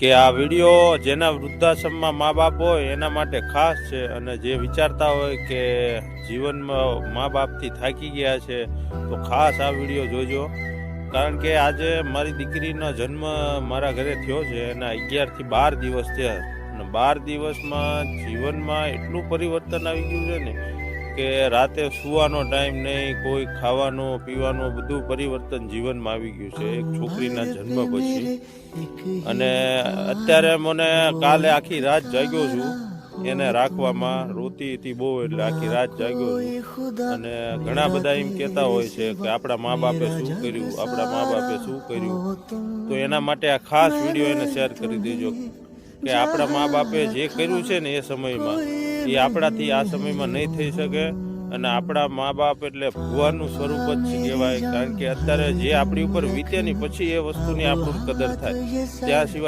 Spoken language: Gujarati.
કે આ વીડિયો જેના વૃદ્ધાશ્રમમાં મા બાપ હોય એના માટે ખાસ છે અને જે વિચારતા હોય કે જીવનમાં મા બાપથી થાકી ગયા છે, તો ખાસ આ વીડિયો જોજો. કારણ કે આજે મારી દીકરીનો જન્મ મારા ઘરે થયો છે એના અગિયારથી બાર દિવસ થયા. અને બાર દિવસમાં જીવનમાં એટલું પરિવર્તન આવી ગયું છે ને કે રાતે સુવાનો ટાઈમ નહીં કોઈ ખાવાનો પીવાનું બધું પરિવર્તન જીવનમાં આવી ગયું છે એક છોકરીના જન્મ પછી. અને અત્યારે મને કાલે આખી રાત જાગ્યો છું એને રાખવામાં રોતી હતી બહુ એટલે આખી રાત જાગ્યો છું. અને ઘણા બધા એમ કહેતા હોય છે કે આપણા મા બાપે શું કર્યું આપણા મા બાપે શું કર્યું. તો એના માટે આ ખાસ વીડિયો એને શેર કરી દેજો. કે આપણા મા બાપે જે કર્યું છે ને એ સમયમાં. એ આપણાથી આ સમયમાં નહીં થઈ શકે અને આપણા મા બાપ એટલે ભગવાનનું સ્વરૂપ જ કહેવાય. કારણ કે અત્યારે જે આપણી ઉપર વીતે ની પછી એ વસ્તુની આપણું કદર થાય. ત્યાં સિવાય